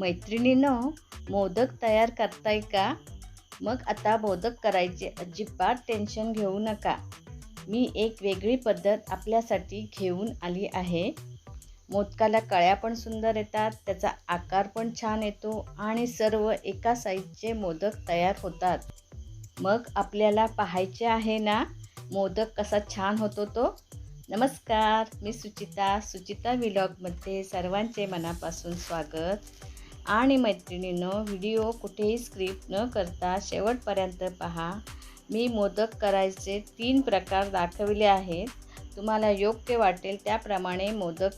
मैत्रिणीनं मोदक तयार करताय का? मग आता मोदक करायचे अजिबात टेन्शन घेऊ नका. मी एक वेगळी पद्धत आपल्यासाठी घेऊन आली आहे. मोदकाला कळ्या पण सुंदर येतात त्याचा आकार पण छान येतो आणि सर्व एका साईजचे मोदक तयार होतात. मग आपल्याला पाहायचे आहे ना मोदक कसा छान होतो तो? नमस्कार मी सुचिता सुचिता विलॉगमध्ये सर्वांचे मनापासून स्वागत. आणि मैत्रिणीनं व्हिडिओ कुठेही स्क्रिप्ट न करता शेवटपर्यंत पहा. मी मोदक करायचे तीन प्रकार दाखविले आहेत. तुम्हाला योग्य वाटेल त्याप्रमाणे मोदक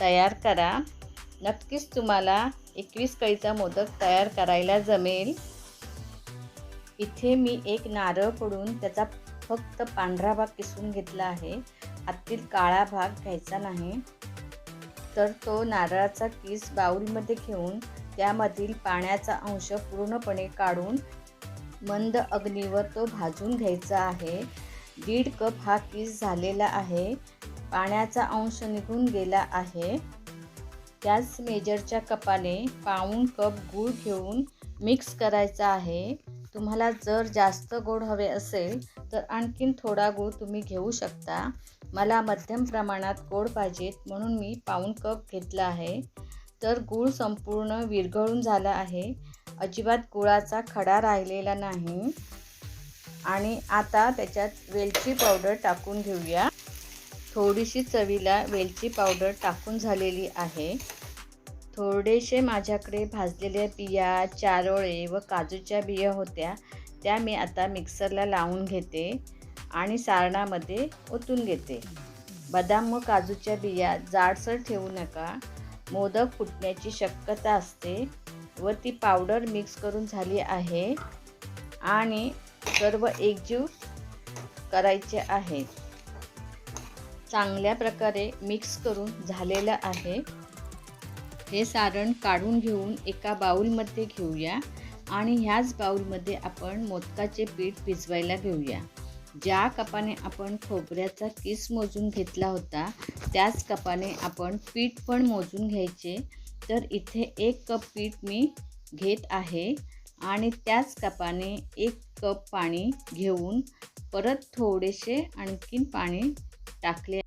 तयार करा. नक्कीच तुम्हाला एकवीस कळीचा मोदक तयार करायला जमेल. इथे मी एक नारळ पडून त्याचा फक्त पांढरा भाग किसून घेतला आहे. आतील काळा भाग घ्यायचा नाही. तर तो नारळाचा किस बाऊलमध्ये घेऊन त्यामधील पाण्याचा अंश पूर्णपणे काढून मंद अग्नीवर तो भाजून घ्यायचा आहे. दीड कप हा किस झालेला आहे. पाण्याचा अंश निघून गेला आहे. त्याच मेजरच्या कपाने पाऊण कप गूळ घेऊन मिक्स करायचा आहे. तुम्हाला जर जास्त गोड हवे असेल तर आणखीन थोडा गूळ तुम्ही घेऊ शकता. मला मध्यम प्रमाणात गोड पाहिजेत म्हणून मी पाऊण कप घेतला आहे. तर गूळ संपूर्ण विरघळून झाला आहे. अजिबात गुळाचा खडा राहिलेला नाही. आणि आता त्याच्यात वेलची पावडर टाकून घेऊया. थोडीशी चवीला वेलची पावडर टाकून झालेली आहे. थोडेसे माझ्याकडे भाजलेल्या बिया चारोळे व काजूच्या बिया होत्या. त्या मी आता मिक्सरला लावून घेते. आणि सारणामध्ये ओतून घेते. बदाम व काजूच्या बिया जाडसर ठेवू नका. मोदक फुटण्याची शक्यता असते व ती पावडर मिक्स करून झाली आहे आणि सर्व एकजीव करायचे आहे. चांगल्या प्रकारे मिक्स करून झालेलं आहे. हे सारण काढून घेऊन एका बाऊलमध्ये घेऊया आणि ह्याच बाऊलमध्ये आपण मोदकाचे पीठ भिजवायला घेऊया. ज्या कपाने आपण खोबऱ्याचा किस मोजून घेतला होता त्याच कपाने आपण पीठ पण मोजून घ्यायचे. तर इथे एक कप पीठ मी घेत आहे आणि त्याच कपाने एक कप पाणी घेऊन परत थोडेसे आणखीन पाणी टाकले.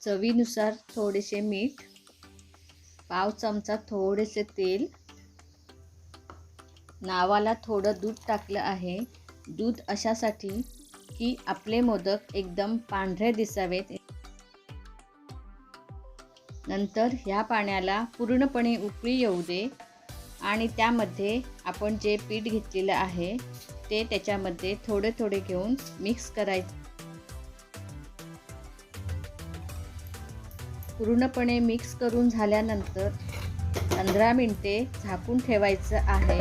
चवीनुसार थोडेसे मीठ पाव चमचा थोडेसे तेल. नावाला थोडं दूध टाकलं आहे. दूध अशासाठी की आपले मोदक एकदम पांढरे दिसावेत. नंतर ह्या पाण्याला पूर्णपणे उकळी येऊ दे आणि त्यामध्ये आपण जे पीठ घेतलेलं आहे ते त्याच्यामध्ये थोडे थोडे घेऊन मिक्स करायचे. पूर्णपणे मिक्स करून झाल्यानंतर पंधरा मिनटे झाकून ठेवायचं आहे.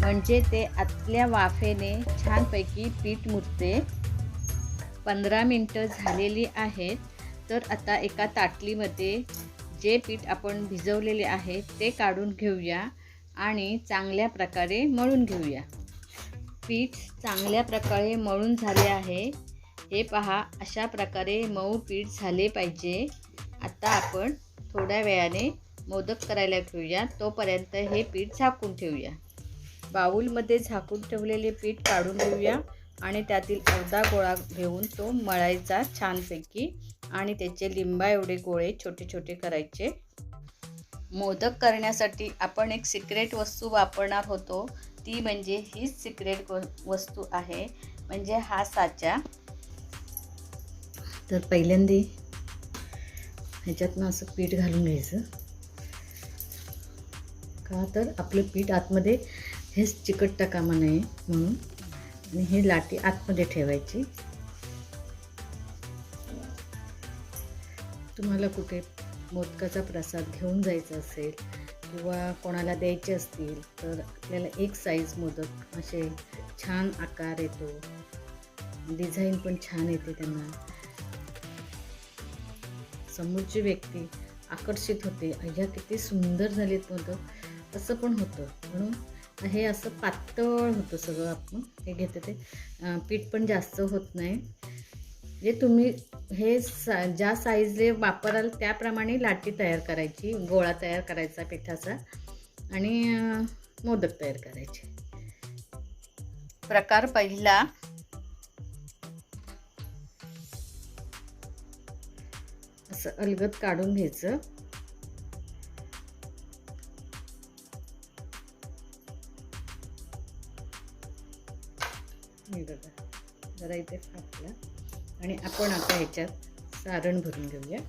म्हणजे ते आतल्या वाफेने छानपैकी पीठ मुरते. पंधरा मिनटं झालेली आहेत. तर आता एका ताटलीमध्ये जे पीठ आपण भिजवलेले आहे ते काढून घेऊया आणि चांगल्या प्रकारे मळून घेऊया. पीठ चांगल्या प्रकारे मळून झाले आहे. हे पहा अशा प्रकारे मऊ पीठ झाले पाहिजे. आता आपण थोड्या वेळाने मोदक करायला घेऊया. तोपर्यंत हे पीठ झाकून ठेवूया. बाऊलमध्ये झाकून ठेवलेले पीठ काढून घेऊया. आणि त्यातील अर्धा गोळा घेऊन तो मळायचा छानपैकी. आणि त्याचे लिंबा एवढे गोळे छोटे छोटे करायचे. मोदक करण्यासाठी आपण एक सिक्रेट वस्तू वापरणार होतो. ती म्हणजे हीच सिक्रेट वस्तू आहे. म्हणजे हा साचा. तर पहिल्यांदा ह्याच्यातनं असं पीठ घालून घ्यायचं. का तर आपलं पीठ आतमध्ये हेच चिकट कामा नये म्हणून. आणि ही लाटी आतमध्ये ठेवायची. तुम्हाला कुठे मोदकाचा प्रसाद घेऊन जायचा असेल किंवा कोणाला द्यायचे असतील तर आपल्याला एक साईज मोदक असे छान आकार येतो. डिझाईन पण छान येते त्यांना. समोरची व्यक्ती आकर्षित होते. अय्या किती सुंदर झालेत मोदक. असं पण होतं. म्हणून हे असं पातळ होतं सगळं आपण. हे घेते ते. पीठ पण जास्त होत नाही. जे तुम्ही हे सा ज्या साईजले वापराल त्याप्रमाणे लाटी तयार करायची. गोळा तयार करायचा पिठाचा. आणि मोदक तयार करायचे. प्रकार पहिला. असं अलगद काढून घ्यायचं. जरा इथे फाटला आणि आपण आता ह्याच्यात सारण भरून घेऊया.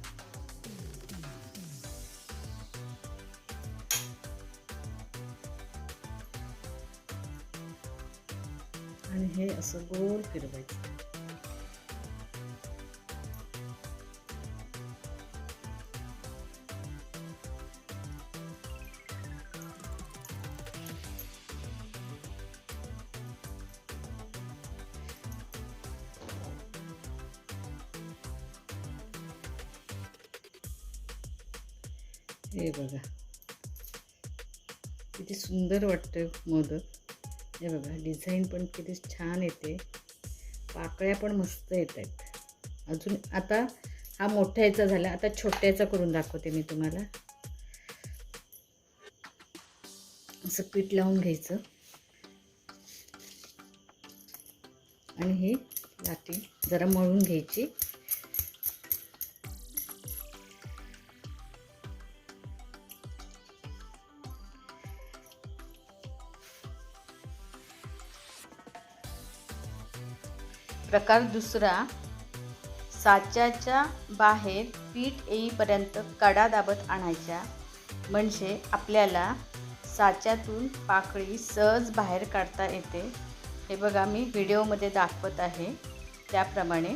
आणि हे असं गोल फिरवायचं. हे बघा. किती सुंदर वाटतं मोदक हे बघा डिझाईन पण किती छान येते. पाकळ्या पण मस्त येत आहेत अजून आता हा मोठ्याचा झाला आता छोट्याचा करून दाखवते मी तुम्हाला. असं पीठ लावून घ्यायचं. आणि ही लाटी जरा मळून घ्यायची. प्रकार दुसरा साच्याच्या बाहेर पीठ येईपर्यंत कडा दाबत आणायच्या. म्हणजे आपल्याला साच्यातून पाकळी सहज बाहेर काढता येते. हे बघा मी व्हिडिओमध्ये दाखवत आहे. त्याप्रमाणे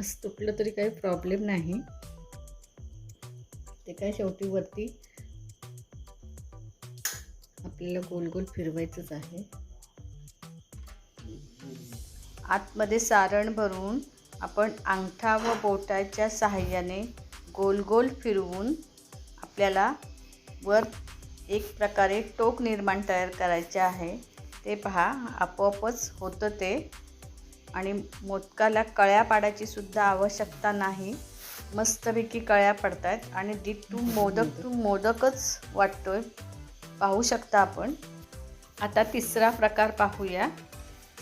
असं तुटलं तरी काही प्रॉब्लेम नाही. ते काय शेवटी वरती आपल्याला गोल गोल फिरवायचंच आहे. आतमध्ये सारण भरून आपण अंगठा व बोटाच्या सहाय्याने गोल गोल फिरवून आपल्याला वर एक प्रकारे टोक निर्माण तयार करायचे आहे. ते पहा आपोआपच होतं ते. आणि मोदकाला कळ्या पाडायची सुद्धा आवश्यकता नाही. मस्तपैकी कळ्या पडत आहेत आणि टू मोदक टू मोदकच वाटतोय. पाहू शकता आपण. आता तिसरा प्रकार पाहूया.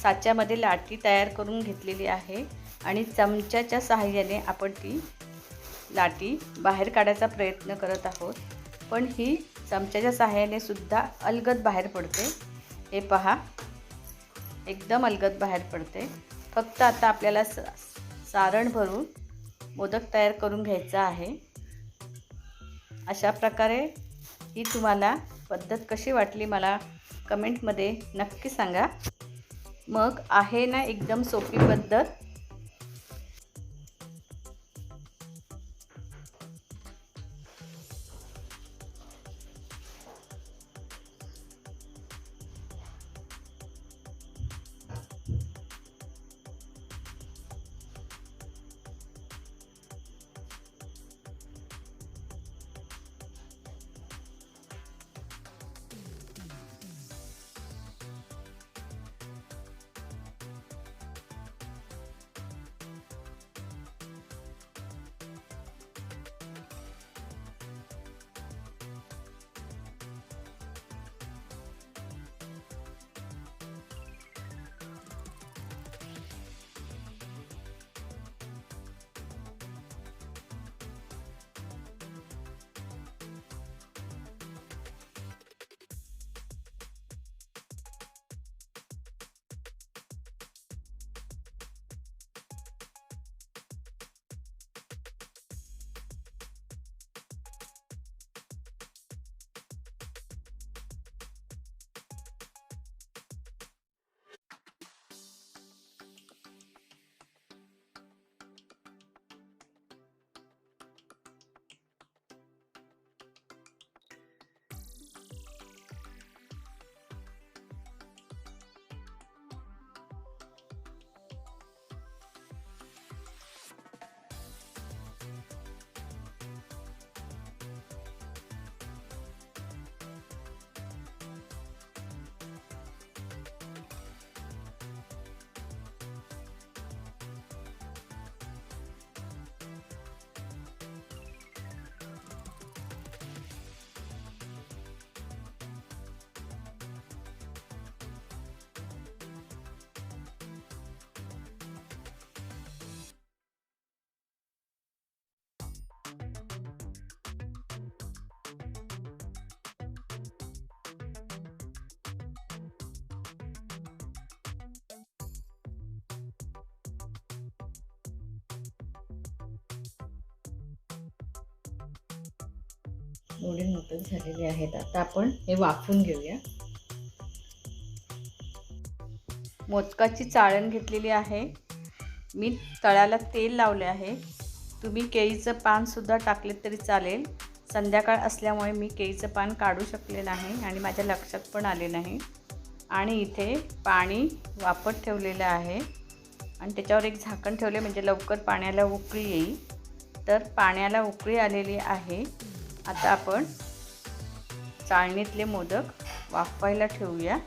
साच्यामध्ये लाटी तयार करून घेतलेली आहे आणि चमच्याच्या सहाय्याने आपण ती लाटी बाहेर काढायचा प्रयत्न करत आहोत. पण ही चमच्याच्या सहाय्याने सुद्धा अलगद बाहेर पडते. हे पहा. एकदम अलगद बाहेर पडते. फक्त आता आपल्याला स सारण भरून मोदक तयार करून घ्यायचा आहे. अशा प्रकारे ही तुम्हाला पद्धत कशी वाटली मला कमेंटमध्ये नक्की सांगा. मग आहे ना एकदम सोपी पद्धत. एवढे मोदक झालेले आहेत. आता आपण हे वाफून घेऊया. मोदकाची चाळण घेतलेली आहे. मी तळ्याला तेल लावले आहे. तुम्ही केळीचं पानसुद्धा टाकले तरी चालेल. संध्याकाळ असल्यामुळे मी केळीचं पान काढू शकले नाही आणि माझ्या लक्षात पण आले नाही. आणि इथे पाणी वापत ठेवलेलं आहे. आणि त्याच्यावर एक झाकण ठेवले म्हणजे लवकर पाण्याला उकळी येईल. तर पाण्याला उकळी आलेली आहे. आता आपण चाळणीतले मोदक वाफवायला ठेवूया.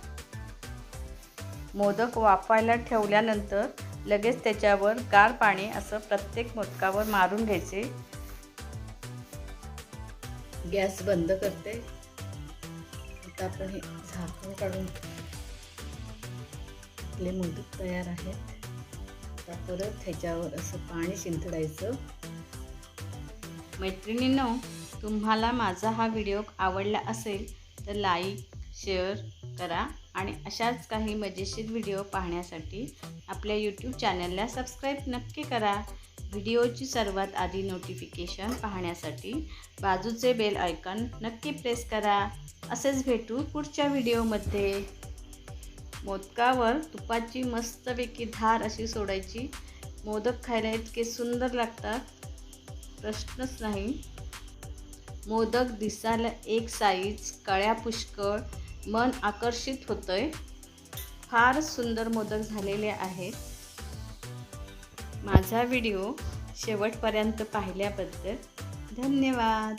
मोदक वाफायला ठेवल्यानंतर लगेच त्याच्यावर गार पाणी असं प्रत्येक मोदकावर मारून घ्यायचे. गॅस बंद करते. आता आपण हे झाकण काढून आपले मोदक तयार आहेत. आता परत ह्याच्यावर असं पाणी शिंतडायचं. मैत्रिणींनो तुम्हाला माझा हा व्हिडिओ आवडला असेल तर लाईक शेअर करा आणि अशाच काही मजेशीर व्हिडिओ पाहण्यासाठी आपल्या यूट्यूब चॅनलला सबस्क्राईब नक्की करा. व्हिडिओची सर्वात आधी नोटिफिकेशन पाहण्यासाठी बाजूचे बेल आयकॉन नक्की प्रेस करा. असेच भेटू पुढच्या व्हिडिओमध्ये. मोदकावर तुपाची मस्तपैकी धार अशी सोडायची. मोदक खायला इतके सुंदर लागतात. प्रश्नच नाही. मोदक दिसायला एक साईज कळ्या पुष्कळ मन आकर्षित होतंय. फार सुंदर मोदक झालेले आहेत. माझा व्हिडिओ शेवटपर्यंत पाहिल्याबद्दल धन्यवाद.